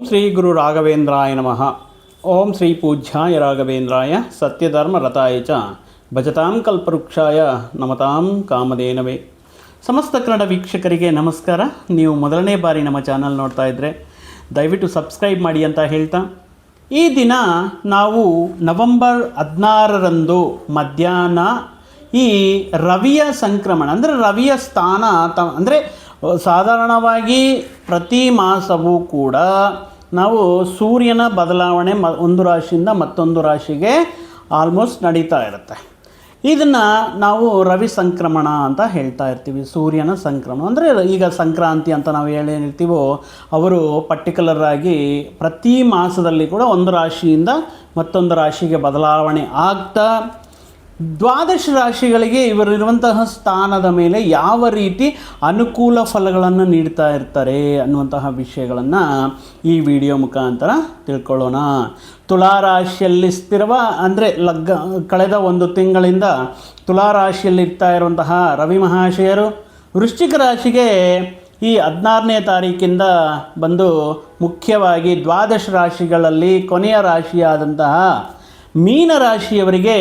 ಶ್ರೀ ಗುರು ರಾಘವೇಂದ್ರಾಯ ನಮಃ ಓಂ ಶ್ರೀ ಪೂಜ್ಯಾಯ ರಾಘವೇಂದ್ರಾಯ ಸತ್ಯಧರ್ಮ ರಥಾಯ ಚ ಭಜತಾಂ ಕಲ್ಪವೃಕ್ಷಾಯ ನಮತಾಂ ಕಾಮಧೇನವೇ ಸಮಸ್ತ ಕನ್ನಡ ವೀಕ್ಷಕರಿಗೆ ನಮಸ್ಕಾರ. ನೀವು ಮೊದಲನೇ ಬಾರಿ ನಮ್ಮ ಚಾನಲ್ ನೋಡ್ತಾ ಇದ್ದರೆ ದಯವಿಟ್ಟು ಸಬ್ಸ್ಕ್ರೈಬ್ ಮಾಡಿ ಅಂತ ಹೇಳ್ತಾ. ಈ ದಿನ ನಾವು ನವೆಂಬರ್ ಹದಿನಾರರಂದು ಮಧ್ಯಾಹ್ನ ಈ ರವಿಯ ಸಂಕ್ರಮಣ, ಅಂದರೆ ರವಿಯ ಸ್ಥಾನ ತ ಅಂದರೆ ಸಾಧಾರಣವಾಗಿ ಪ್ರತಿ ಮಾಸವೂ ಕೂಡ ನಾವು ಸೂರ್ಯನ ಬದಲಾವಣೆ ಮ ಒಂದು ರಾಶಿಯಿಂದ ಮತ್ತೊಂದು ರಾಶಿಗೆ ಆಲ್ಮೋಸ್ಟ್ ನಡೀತಾ ಇರುತ್ತೆ. ಇದನ್ನು ನಾವು ರವಿ ಸಂಕ್ರಮಣ ಅಂತ ಹೇಳ್ತಾ ಇರ್ತೀವಿ, ಸೂರ್ಯನ ಸಂಕ್ರಮಣ. ಅಂದರೆ ಈಗ ಸಂಕ್ರಾಂತಿ ಅಂತ ನಾವು ಹೇಳಿ ಹೇಳ್ತೀವೋ, ಅವರು ಪರ್ಟಿಕ್ಯುಲರ್ ಆಗಿ ಪ್ರತಿ ಮಾಸದಲ್ಲಿ ಕೂಡ ಒಂದು ರಾಶಿಯಿಂದ ಮತ್ತೊಂದು ರಾಶಿಗೆ ಬದಲಾವಣೆ ಆಗ್ತಾ ದ್ವಾದಶ ರಾಶಿಗಳಿಗೆ ಇವರಿರುವಂತಹ ಸ್ಥಾನದ ಮೇಲೆ ಯಾವ ರೀತಿ ಅನುಕೂಲ ಫಲಗಳನ್ನು ನೀಡ್ತಾ ಇರ್ತಾರೆ ಅನ್ನುವಂತಹ ವಿಷಯಗಳನ್ನು ಈ ವಿಡಿಯೋ ಮುಖಾಂತರ ತಿಳ್ಕೊಳ್ಳೋಣ. ತುಲಾರಾಶಿಯಲ್ಲಿ ಸ್ಥಿರವ ಅಂದರೆ ಲಗ್ಗ, ಕಳೆದ ಒಂದು ತಿಂಗಳಿಂದ ತುಲಾರಾಶಿಯಲ್ಲಿ ಇರ್ತಾ ಇರುವಂತಹ ರವಿ ಮಹಾಶಯರು ವೃಶ್ಚಿಕ ರಾಶಿಗೆ ಈ ಹದಿನಾರನೇ ತಾರೀಕಿಂದ ಬಂದು ಮುಖ್ಯವಾಗಿ ದ್ವಾದಶ ರಾಶಿಗಳಲ್ಲಿ ಕೊನೆಯ ರಾಶಿಯಾದಂತಹ ಮೀನರಾಶಿಯವರಿಗೆ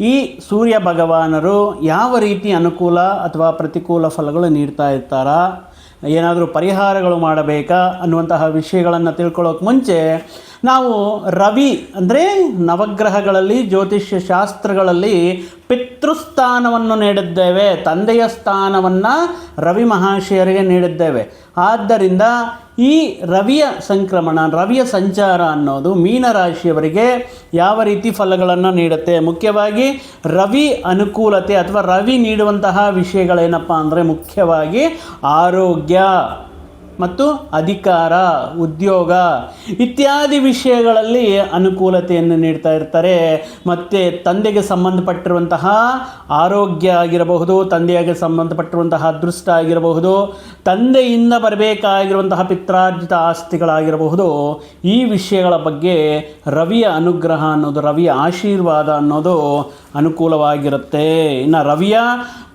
ಈ ಸೂರ್ಯ ಭಗವಾನರು ಯಾವ ರೀತಿ ಅನುಕೂಲ ಅಥವಾ ಪ್ರತಿಕೂಲ ಫಲಗಳು ನೀಡ್ತಾ ಇರ್ತಾರಾ, ಏನಾದರೂ ಪರಿಹಾರಗಳು ಮಾಡಬೇಕಾ ಅನ್ನುವಂತಹ ವಿಷಯಗಳನ್ನು ತಿಳ್ಕೊಳ್ಳೋಕೆ ಮುಂಚೆ ನಾವು ರವಿ ಅಂದರೆ ನವಗ್ರಹಗಳಲ್ಲಿ, ಜ್ಯೋತಿಷ್ಯ ಶಾಸ್ತ್ರಗಳಲ್ಲಿ ಪಿತೃಸ್ಥಾನವನ್ನು ನೀಡಿದ್ದೇವೆ, ತಂದೆಯ ಸ್ಥಾನವನ್ನು ರವಿ ಮಹಾಶಯರಿಗೆ ನೀಡಿದ್ದೇವೆ. ಆದ್ದರಿಂದ ಈ ರವಿಯ ಸಂಕ್ರಮಣ, ರವಿಯ ಸಂಚಾರ ಅನ್ನೋದು ಮೀನರಾಶಿಯವರಿಗೆ ಯಾವ ರೀತಿ ಫಲಗಳನ್ನು ನೀಡುತ್ತೆ? ಮುಖ್ಯವಾಗಿ ರವಿ ಅನುಕೂಲತೆ ಅಥವಾ ರವಿ ನೀಡುವಂತಹ ವಿಷಯಗಳೇನಪ್ಪ ಅಂದರೆ ಮುಖ್ಯವಾಗಿ ಆರೋಗ್ಯ. ಮತ್ತು ಅಧಿಕಾರ, ಉದ್ಯೋಗ ಇತ್ಯಾದಿ ವಿಷಯಗಳಲ್ಲಿ ಅನುಕೂಲತೆಯನ್ನು ನೀಡ್ತಾ ಇರ್ತಾರೆ. ಮತ್ತು ತಂದೆಗೆ ಸಂಬಂಧಪಟ್ಟಿರುವಂತಹ ಆರೋಗ್ಯ ಆಗಿರಬಹುದು, ತಂದೆಯಾಗೆ ಸಂಬಂಧಪಟ್ಟಿರುವಂತಹ ಅದೃಷ್ಟ ಆಗಿರಬಹುದು, ತಂದೆಯಿಂದ ಬರಬೇಕಾಗಿರುವಂತಹ ಪಿತ್ರಾರ್ಜಿತ ಆಸ್ತಿಗಳಾಗಿರಬಹುದು. ಈ ವಿಷಯಗಳ ಬಗ್ಗೆ ರವಿಯ ಅನುಗ್ರಹ ಅನ್ನೋದು, ರವಿಯ ಆಶೀರ್ವಾದ ಅನ್ನೋದು ಅನುಕೂಲವಾಗಿರುತ್ತೆ. ಇನ್ನು ರವಿಯ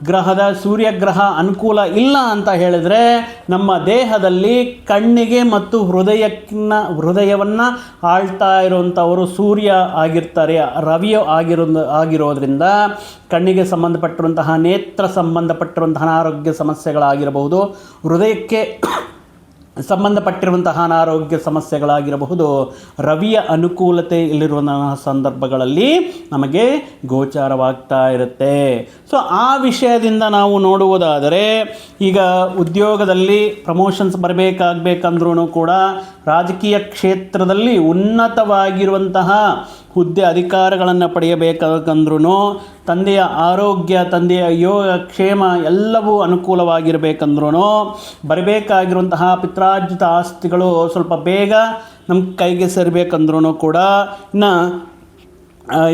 ಗ್ರಹದ ಸೂರ್ಯಗ್ರಹ ಅನುಕೂಲ ಇಲ್ಲ ಅಂತ ಹೇಳಿದರೆ ನಮ್ಮ ದೇಹದಲ್ಲಿ ಕಣ್ಣಿಗೆ ಮತ್ತು ಹೃದಯಕ್ಕನ್ನ ಹೃದಯವನ್ನು ಆಳ್ತಾ ಇರುವಂಥವರು ಸೂರ್ಯ ಆಗಿರ್ತಾರೆ, ರವಿಯು ಆಗಿರೋ ಆಗಿರೋದ್ರಿಂದ ಕಣ್ಣಿಗೆ ಸಂಬಂಧಪಟ್ಟಿರುವಂತಹ ನೇತ್ರ ಸಂಬಂಧಪಟ್ಟಿರುವಂತಹ ಅನಾರೋಗ್ಯ ಸಮಸ್ಯೆಗಳಾಗಿರಬಹುದು. ಹೃದಯಕ್ಕೆ ಸಂಬಂಧಪಟ್ಟಿರುವಂತಹ ಅನಾರೋಗ್ಯ ಸಮಸ್ಯೆಗಳಾಗಿರಬಹುದು. ರವಿಯ ಅನುಕೂಲತೆ ಇಲ್ಲಿರುವಂತಹ ಸಂದರ್ಭಗಳಲ್ಲಿ ನಮಗೆ ಗೋಚಾರವಾಗ್ತಾ ಇರುತ್ತೆ. ಸೊ ಆ ವಿಷಯದಿಂದ ನಾವು ನೋಡುವುದಾದರೆ, ಈಗ ಉದ್ಯೋಗದಲ್ಲಿ ಪ್ರಮೋಷನ್ಸ್ ಬರಬೇಕಾಗಬೇಕಂದ್ರೂ ಕೂಡ ರಾಜಕೀಯ ಕ್ಷೇತ್ರದಲ್ಲಿ ಉನ್ನತವಾಗಿರುವಂತಹ ಹುದ್ದೆ ಅಧಿಕಾರಗಳನ್ನು ಪಡೆಯಬೇಕಂದ್ರೂ ತಂದೆಯ ಆರೋಗ್ಯ, ತಂದೆಯ ಯೋಗ, ಕ್ಷೇಮ ಎಲ್ಲವೂ ಅನುಕೂಲವಾಗಿರಬೇಕಂದ್ರೂ ಬರಬೇಕಾಗಿರುವಂತಹ ಪಿತ್ರಾರ್ಜಿತ ಆಸ್ತಿಗಳು ಸ್ವಲ್ಪ ಬೇಗ ನಮ್ಮ ಕೈಗೆ ಸೇರಬೇಕಂದ್ರೂ ಕೂಡ ಇನ್ನು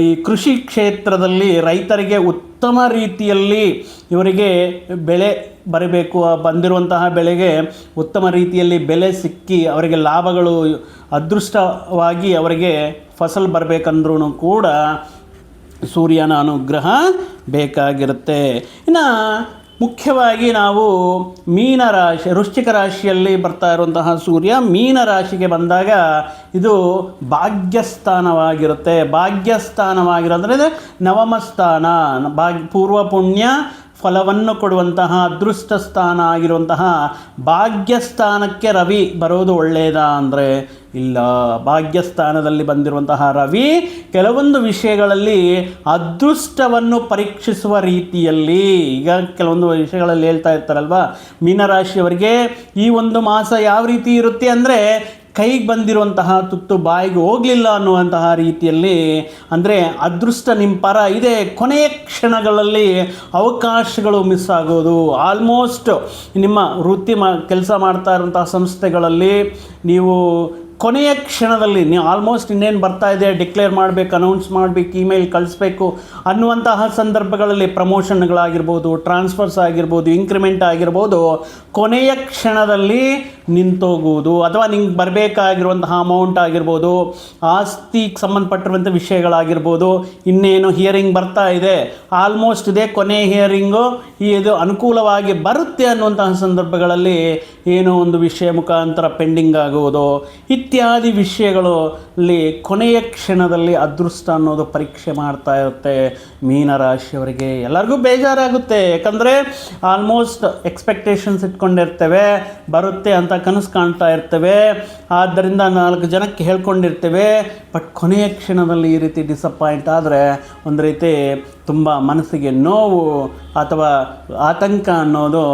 ಈ ಕೃಷಿ ಕ್ಷೇತ್ರದಲ್ಲಿ ರೈತರಿಗೆ ಉತ್ತಮ ರೀತಿಯಲ್ಲಿ ಇವರಿಗೆ ಬೆಳೆ ಬರಬೇಕು ಬಂದಿರುವಂತಹ ಬೆಳೆಗೆ ಉತ್ತಮ ರೀತಿಯಲ್ಲಿ ಬೆಲೆ ಸಿಕ್ಕಿ ಅವರಿಗೆ ಲಾಭಗಳು ಅದೃಷ್ಟವಾಗಿ ಅವರಿಗೆ ಫಸಲು ಬರಬೇಕಂದ್ರೂ ಕೂಡ ಸೂರ್ಯನ ಅನುಗ್ರಹ ಬೇಕಾಗಿರುತ್ತೆ. ಇನ್ನು ಮುಖ್ಯವಾಗಿ ನಾವು ಮೀನರಾಶಿ ವೃಶ್ಚಿಕ ರಾಶಿಯಲ್ಲಿ ಬರ್ತಾ ಇರುವಂತಹ ಸೂರ್ಯ ಮೀನರಾಶಿಗೆ ಬಂದಾಗ ಇದು ಭಾಗ್ಯಸ್ಥಾನವಾಗಿರುತ್ತೆ. ಭಾಗ್ಯಸ್ಥಾನವಾಗಿರೋದ್ರೆ ನವಮ ಸ್ಥಾನ. ಭಾಗ್ಯ ಪೂರ್ವ ಪುಣ್ಯ ಫಲವನ್ನು ಕೊಡುವಂತಹ ಅದೃಷ್ಟ ಸ್ಥಾನ ಆಗಿರುವಂತಹ ಭಾಗ್ಯಸ್ಥಾನಕ್ಕೆ ರವಿ ಬರೋದು ಒಳ್ಳೆಯದಾ ಅಂದರೆ ಇಲ್ಲ. ಭಾಗ್ಯಸ್ಥಾನದಲ್ಲಿ ಬಂದಿರುವಂತಹ ರವಿ ಕೆಲವೊಂದು ವಿಷಯಗಳಲ್ಲಿ ಅದೃಷ್ಟವನ್ನು ಪರೀಕ್ಷಿಸುವ ರೀತಿಯಲ್ಲಿ, ಈಗ ಕೆಲವೊಂದು ವಿಷಯಗಳಲ್ಲಿ ಹೇಳ್ತಾ ಇರ್ತಾರಲ್ವ, ಮೀನರಾಶಿಯವರಿಗೆ ಈ ಒಂದು ಮಾಸ ಯಾವ ರೀತಿ ಇರುತ್ತೆ ಅಂದರೆ ಕೈಗೆ ಬಂದಿರುವಂತಹ ತುತ್ತು ಬಾಯಿಗೆ ಹೋಗಲಿಲ್ಲ ಅನ್ನುವಂತಹ ರೀತಿಯಲ್ಲಿ ಅಂದರೆ ಅದೃಷ್ಟ ನಿಮ್ಮ ಪರ ಇದೆ. ಕೊನೆಯ ಕ್ಷಣಗಳಲ್ಲಿ ಅವಕಾಶಗಳು ಮಿಸ್ ಆಗೋದು. ಆಲ್ಮೋಸ್ಟ್ ನಿಮ್ಮ ವೃತ್ತಿ ಮಾ ಕೆಲಸ ಮಾಡ್ತಾ ಇರುವಂತಹ ಸಂಸ್ಥೆಗಳಲ್ಲಿ ನೀವು ಕೊನೆಯ ಕ್ಷಣದಲ್ಲಿ ನೀವು ಆಲ್ಮೋಸ್ಟ್ ಇನ್ನೇನು ಬರ್ತಾ ಇದೆ ಡಿಕ್ಲೇರ್ ಮಾಡಬೇಕು ಅನೌನ್ಸ್ ಮಾಡಬೇಕು ಇಮೇಲ್ ಕಳಿಸ್ಬೇಕು ಅನ್ನುವಂತಹ ಸಂದರ್ಭಗಳಲ್ಲಿ ಪ್ರಮೋಷನ್ಗಳಾಗಿರ್ಬೋದು ಟ್ರಾನ್ಸ್ಫರ್ಸ್ ಆಗಿರ್ಬೋದು ಇನ್ಕ್ರಿಮೆಂಟ್ ಆಗಿರ್ಬೋದು, ಕೊನೆಯ ಕ್ಷಣದಲ್ಲಿ ನಿಂತೋಗುವುದು. ಅಥವಾ ನಿಂಗೆ ಬರಬೇಕಾಗಿರುವಂತಹ ಅಮೌಂಟ್ ಆಗಿರ್ಬೋದು ಆಸ್ತಿಗೆ ಸಂಬಂಧಪಟ್ಟಿರುವಂಥ ವಿಷಯಗಳಾಗಿರ್ಬೋದು, ಇನ್ನೇನು ಹಿಯರಿಂಗ್ ಬರ್ತಾ ಇದೆ ಆಲ್ಮೋಸ್ಟ್ ಇದೆ ಕೊನೆ ಹಿಯರಿಂಗು ಇದು ಅನುಕೂಲವಾಗಿ ಬರುತ್ತೆ ಅನ್ನುವಂತಹ ಸಂದರ್ಭಗಳಲ್ಲಿ ಏನೋ ಒಂದು ವಿಷಯ ಮುಖಾಂತರ ಪೆಂಡಿಂಗ್ ಆಗುವುದು. ಇತ್ಯಾದಿ ವಿಷಯಗಳಲ್ಲಿ ಕೊನೆಯ ಕ್ಷಣದಲ್ಲಿ ಅದೃಷ್ಟ ಅನ್ನೋದು ಪರೀಕ್ಷೆ ಮಾಡ್ತಾ ಇರುತ್ತೆ ಮೀನರಾಶಿಯವರಿಗೆ ಎಲ್ಲರಿಗೂ ಬೇಜಾರಾಗುತ್ತೆ. ಯಾಕಂದರೆ ಆಲ್ಮೋಸ್ಟ್ ಎಕ್ಸ್ಪೆಕ್ಟೇಷನ್ಸ್ ಇಟ್ಕೊಂಡಿರ್ತೇವೆ, ಬರುತ್ತೆ ಅಂತ ಕನಸು ಕಾಣ್ತಾ ಇರ್ತೇವೆ, ಆದ್ದರಿಂದ ನಾಲ್ಕು ಜನಕ್ಕೆ ಹೇಳ್ಕೊಂಡಿರ್ತೇವೆ ಬಟ್ ಕೊನೆಯ ಕ್ಷಣದಲ್ಲಿ ಈ ರೀತಿ ಡಿಸಪಾಯಿಂಟ್ ಆದರೆ ಒಂದು ರೀತಿ ತುಂಬ ಮನಸ್ಸಿಗೆ ನೋವು ಅಥವಾ ಆತಂಕ ಅನ್ನೋದು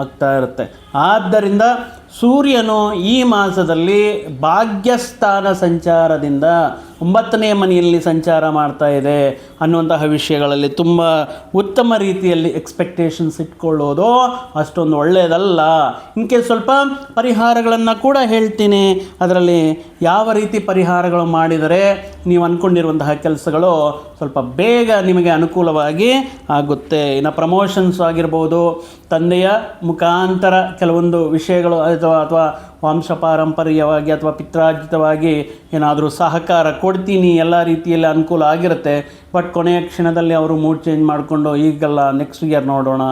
ಆಗ್ತಾ ಇರುತ್ತೆ. ಆದ್ದರಿಂದ ಸೂರ್ಯನು ಈ ಮಾಸದಲ್ಲಿ ಭಾಗ್ಯಸ್ಥಾನ ಸಂಚಾರದಿಂದ ಒಂಬತ್ತನೇ ಮನೆಯಲ್ಲಿ ಸಂಚಾರ ಮಾಡ್ತಾ ಇದೆ ಅನ್ನುವಂತಹ ವಿಷಯಗಳಲ್ಲಿ ತುಂಬ ಉತ್ತಮ ರೀತಿಯಲ್ಲಿ ಎಕ್ಸ್ಪೆಕ್ಟೇಷನ್ಸ್ ಇಟ್ಕೊಳ್ಳೋದು ಅಷ್ಟೊಂದು ಒಳ್ಳೆಯದಲ್ಲ. ಇನ್ಕೆ ಸ್ವಲ್ಪ ಪರಿಹಾರಗಳನ್ನು ಕೂಡ ಹೇಳ್ತೀನಿ. ಅದರಲ್ಲಿ ಯಾವ ರೀತಿ ಪರಿಹಾರಗಳು ಮಾಡಿದರೆ ನೀವು ಅಂದ್ಕೊಂಡಿರುವಂತಹ ಕೆಲಸಗಳು ಸ್ವಲ್ಪ ಬೇಗ ನಿಮಗೆ ಅನುಕೂಲವಾಗಿ ಆಗುತ್ತೆ. ಇನ್ನು ಪ್ರಮೋಷನ್ಸ್ ಆಗಿರ್ಬೋದು, ತಂದೆಯ ಮುಖಾಂತರ ಕೆಲವೊಂದು ವಿಷಯಗಳು ಅಥವಾ ಅಥವಾ ವಂಶ ಅಥವಾ ಪಿತ್ರಾರ್ಜಿತವಾಗಿ ಏನಾದರೂ ಸಹಕಾರ ಕೊಡ್ತೀನಿ, ಎಲ್ಲ ರೀತಿಯಲ್ಲಿ ಅನುಕೂಲ ಆಗಿರುತ್ತೆ. ಬಟ್ ಕೊನೆಯ ಕ್ಷಣದಲ್ಲಿ ಅವರು ಮೂಡ್ ಚೇಂಜ್ ಮಾಡಿಕೊಂಡು, ಈಗಲ್ಲ ನೆಕ್ಸ್ಟ್ ಇಯರ್ ನೋಡೋಣ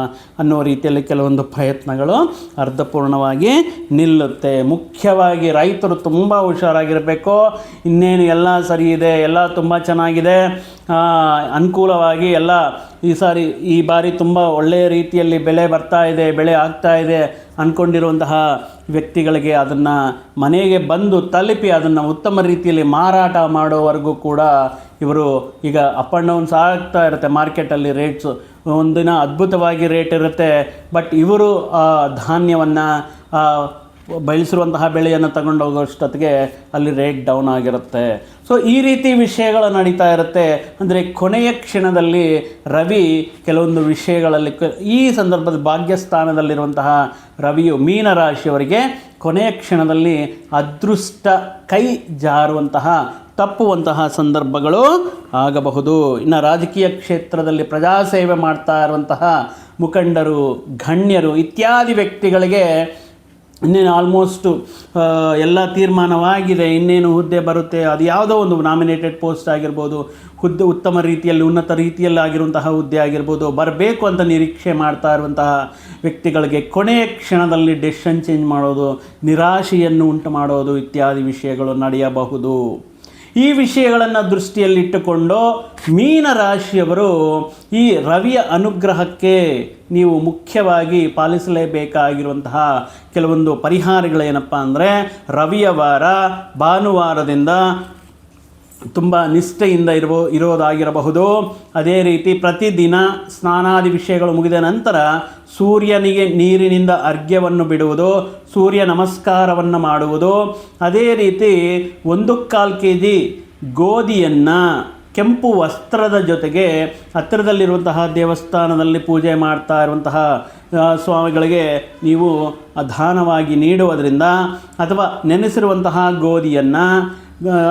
ಅನ್ನೋ ರೀತಿಯಲ್ಲಿ ಕೆಲವೊಂದು ಪ್ರಯತ್ನಗಳು ಅರ್ಧಪೂರ್ಣವಾಗಿ ನಿಲ್ಲುತ್ತೆ. ಮುಖ್ಯವಾಗಿ ರೈತರು ತುಂಬ ಹುಷಾರಾಗಿರಬೇಕು. ಇನ್ನೇನು ಎಲ್ಲ ಸರಿ ಇದೆ, ಎಲ್ಲ ತುಂಬ ಚೆನ್ನಾಗಿದೆ. ಅನುಕೂಲವಾಗಿ ಎಲ್ಲ ಈ ಸಾರಿ, ಈ ಬಾರಿ ತುಂಬ ಒಳ್ಳೆಯ ರೀತಿಯಲ್ಲಿ ಬೆಳೆ ಬರ್ತಾ ಇದೆ, ಬೆಳೆ ಆಗ್ತಾ ಇದೆ ಅಂದ್ಕೊಂಡಿರುವಂತಹ ವ್ಯಕ್ತಿಗಳಿಗೆ ಅದನ್ನು ಮನೆಗೆ ಬಂದು ತಲುಪಿ ಅದನ್ನು ಉತ್ತಮ ರೀತಿಯಲ್ಲಿ ಮಾರಾಟ ಮಾಡೋವರೆಗೂ ಕೂಡ ಇವರು ಈಗ ಅಪ್ ಆ್ಯಂಡ್ ಡೌನ್ಸ್ ಆಗ್ತಾ ಇರುತ್ತೆ ಮಾರ್ಕೆಟಲ್ಲಿ ರೇಟ್ಸು ಒಂದಿನ ಅದ್ಭುತವಾಗಿ ರೇಟ್ ಇರುತ್ತೆ. ಬಟ್ ಇವರು ಧಾನ್ಯವನ್ನು ಬೆಳೆಸಿರುವಂತಹ ಬೆಳೆಯನ್ನು ತಗೊಂಡೋಗೋಷ್ಟೊತ್ತಿಗೆ ಅಲ್ಲಿ ರೇಟ್ ಡೌನ್ ಆಗಿರುತ್ತೆ. ಸೊ ಈ ರೀತಿ ವಿಷಯಗಳು ನಡೀತಾ ಇರುತ್ತೆ. ಅಂದರೆ ಕೊನೆಯ ಕ್ಷಣದಲ್ಲಿ ರವಿ ಕೆಲವೊಂದು ವಿಷಯಗಳಲ್ಲಿ ಈ ಸಂದರ್ಭದ ಭಾಗ್ಯಸ್ಥಾನದಲ್ಲಿರುವಂತಹ ರವಿಯು ಮೀನರಾಶಿಯವರಿಗೆ ಕೊನೆಯ ಕ್ಷಣದಲ್ಲಿ ಅದೃಷ್ಟ ಕೈ ಜಾರುವಂತಹ, ತಪ್ಪುವಂತಹ ಸಂದರ್ಭಗಳು ಆಗಬಹುದು. ಇನ್ನು ರಾಜಕೀಯ ಕ್ಷೇತ್ರದಲ್ಲಿ ಪ್ರಜಾಸೇವೆ ಮಾಡ್ತಾ ಇರುವಂತಹ ಮುಖಂಡರು, ಗಣ್ಯರು ಇತ್ಯಾದಿ ವ್ಯಕ್ತಿಗಳಿಗೆ ಇನ್ನೇನು ಆಲ್ಮೋಸ್ಟು ಎಲ್ಲ ತೀರ್ಮಾನವಾಗಿದೆ. ಇನ್ನೇನು ಹುದ್ದೆ ಬರುತ್ತೆ? ಅದು ಯಾವುದೋ ಒಂದು ನಾಮಿನೇಟೆಡ್ ಪೋಸ್ಟ್ ಆಗಿರ್ಬೋದು, ಹುದ್ದೆ ಉತ್ತಮ ರೀತಿಯಲ್ಲಿ, ಉನ್ನತ ರೀತಿಯಲ್ಲಿ ಆಗಿರುವಂತಹ ಹುದ್ದೆ ಆಗಿರ್ಬೋದು, ಬರಬೇಕು ಅಂತ ನಿರೀಕ್ಷೆ ಮಾಡ್ತಾ ಇರುವಂತಹ ವ್ಯಕ್ತಿಗಳಿಗೆ ಕೊನೆಯ ಕ್ಷಣದಲ್ಲಿ ಡೆಸಿಷನ್ ಚೇಂಜ್ ಮಾಡೋದು, ನಿರಾಶೆಯನ್ನು ಉಂಟು ಮಾಡೋದು ಇತ್ಯಾದಿ ವಿಷಯಗಳು ನಡೆಯಬಹುದು. ಈ ವಿಷಯಗಳನ್ನು ದೃಷ್ಟಿಯಲ್ಲಿಟ್ಟುಕೊಂಡು ಮೀನ ರಾಶಿಯವರು ಈ ರವಿಯ ಅನುಗ್ರಹಕ್ಕೆ ನೀವು ಮುಖ್ಯವಾಗಿ ಪಾಲಿಸಲೇಬೇಕಾಗಿರುವಂತಹ ಕೆಲವೊಂದು ಪರಿಹಾರಗಳೇನಪ್ಪ ಅಂದರೆ ರವಿಯ ವಾರ ಭಾನುವಾರದಿಂದ ತುಂಬ ನಿಷ್ಠೆಯಿಂದ ಇರಬೋ, ಇರೋದಾಗಿರಬಹುದು. ಅದೇ ರೀತಿ ಪ್ರತಿದಿನ ಸ್ನಾನಾದಿ ವಿಷಯಗಳು ಮುಗಿದ ನಂತರ ಸೂರ್ಯನಿಗೆ ನೀರಿನಿಂದ ಅರ್ಘ್ಯವನ್ನು ಬಿಡುವುದು, ಸೂರ್ಯ ನಮಸ್ಕಾರವನ್ನು ಮಾಡುವುದು, ಅದೇ ರೀತಿ ಒಂದು ಕಾಲು ಕೆ ಜಿ ಗೋಧಿಯನ್ನು ಕೆಂಪು ವಸ್ತ್ರದ ಜೊತೆಗೆ ಹತ್ತಿರದಲ್ಲಿರುವಂತಹ ದೇವಸ್ಥಾನದಲ್ಲಿ ಪೂಜೆ ಮಾಡ್ತಾ ಇರುವಂತಹ ಸ್ವಾಮಿಗಳಿಗೆ ನೀವು ದಾನವಾಗಿ ನೀಡುವುದರಿಂದ ಅಥವಾ ನೆನೆಸಿರುವಂತಹ ಗೋಧಿಯನ್ನು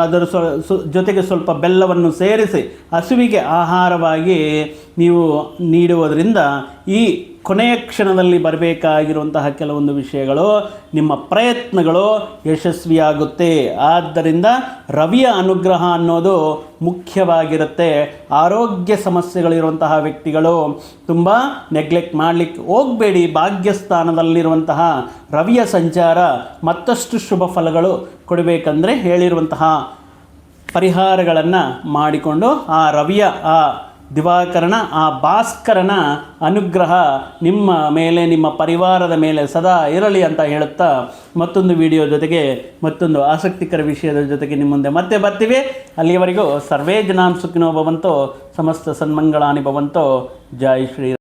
ಅದರ ಸ್ವ ಜೊತೆಗೆ ಸ್ವಲ್ಪ ಬೆಲ್ಲವನ್ನು ಸೇರಿಸಿ ಹಸುವಿಗೆ ಆಹಾರವಾಗಿ ನೀವು ನೀಡುವುದರಿಂದ ಈ ಕೊನೆಯ ಕ್ಷಣದಲ್ಲಿ ಬರಬೇಕಾಗಿರುವಂತಹ ಕೆಲವೊಂದು ವಿಷಯಗಳು, ನಿಮ್ಮ ಪ್ರಯತ್ನಗಳು ಯಶಸ್ವಿಯಾಗುತ್ತೆ. ಆದ್ದರಿಂದ ರವಿಯ ಅನುಗ್ರಹ ಅನ್ನೋದು ಮುಖ್ಯವಾಗಿರುತ್ತೆ. ಆರೋಗ್ಯ ಸಮಸ್ಯೆಗಳಿರುವಂತಹ ವ್ಯಕ್ತಿಗಳು ತುಂಬ ನೆಗ್ಲೆಕ್ಟ್ ಮಾಡಲಿಕ್ಕೆ ಹೋಗಬೇಡಿ. ಭಾಗ್ಯಸ್ಥಾನದಲ್ಲಿರುವಂತಹ ರವಿಯ ಸಂಚಾರ ಮತ್ತಷ್ಟು ಶುಭ ಫಲಗಳು ಕೊಡಬೇಕಂದ್ರೆ ಹೇಳಿರುವಂತಹ ಪರಿಹಾರಗಳನ್ನು ಮಾಡಿಕೊಂಡು ಆ ರವಿಯ ಆ ದಿವಾಕರಣ ಆ ಭಾಸ್ಕರನ ಅನುಗ್ರಹ ನಿಮ್ಮ ಮೇಲೆ, ನಿಮ್ಮ ಪರಿವಾರದ ಮೇಲೆ ಸದಾ ಇರಲಿ ಅಂತ ಹೇಳುತ್ತಾ ಮತ್ತೊಂದು ವಿಡಿಯೋ ಜೊತೆಗೆ, ಮತ್ತೊಂದು ಆಸಕ್ತಿಕರ ವಿಷಯದ ಜೊತೆಗೆ ನಿಮ್ಮ ಮುಂದೆ ಮತ್ತೆ ಬರ್ತೀವಿ. ಅಲ್ಲಿಯವರೆಗೂ ಸರ್ವೇ ಜನಾಂ ಸುಖಿನೋ ಭವಂತೋ ಸಮಸ್ತ ಸನ್ಮಂಗಳಾನಿ ಭವಂತೋ ಜೈ ಶ್ರೀ